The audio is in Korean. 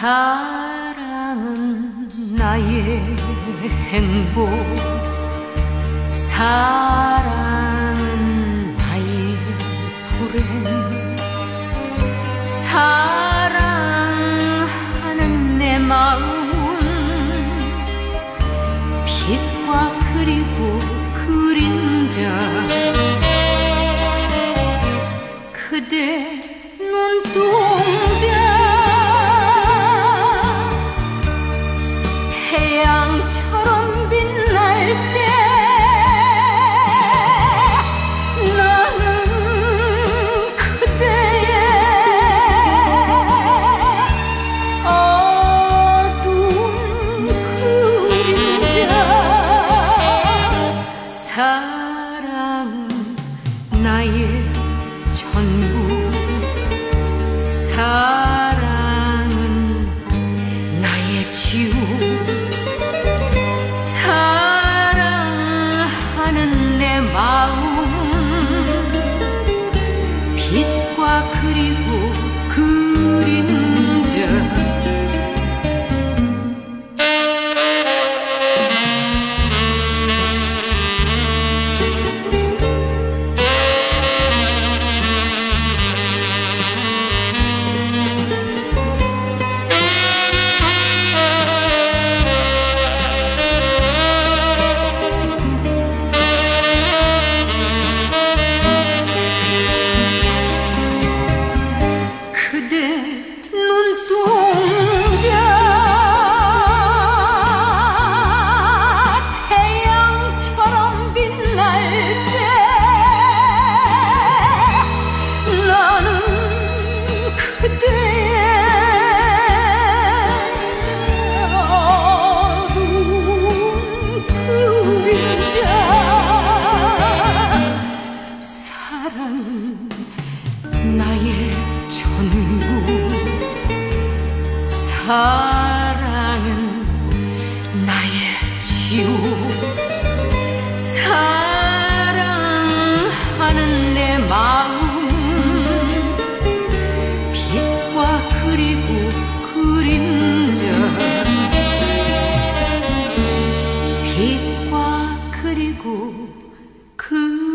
사랑은 나의 행복 사랑은 나의 불행. 사랑하는 내 마음은 빛과 그리고 그림자 사 나의 전부 사랑은 나의 지우 사랑하는 내 마음. 빛과 그리고 그림자. 빛과 그리고 그림자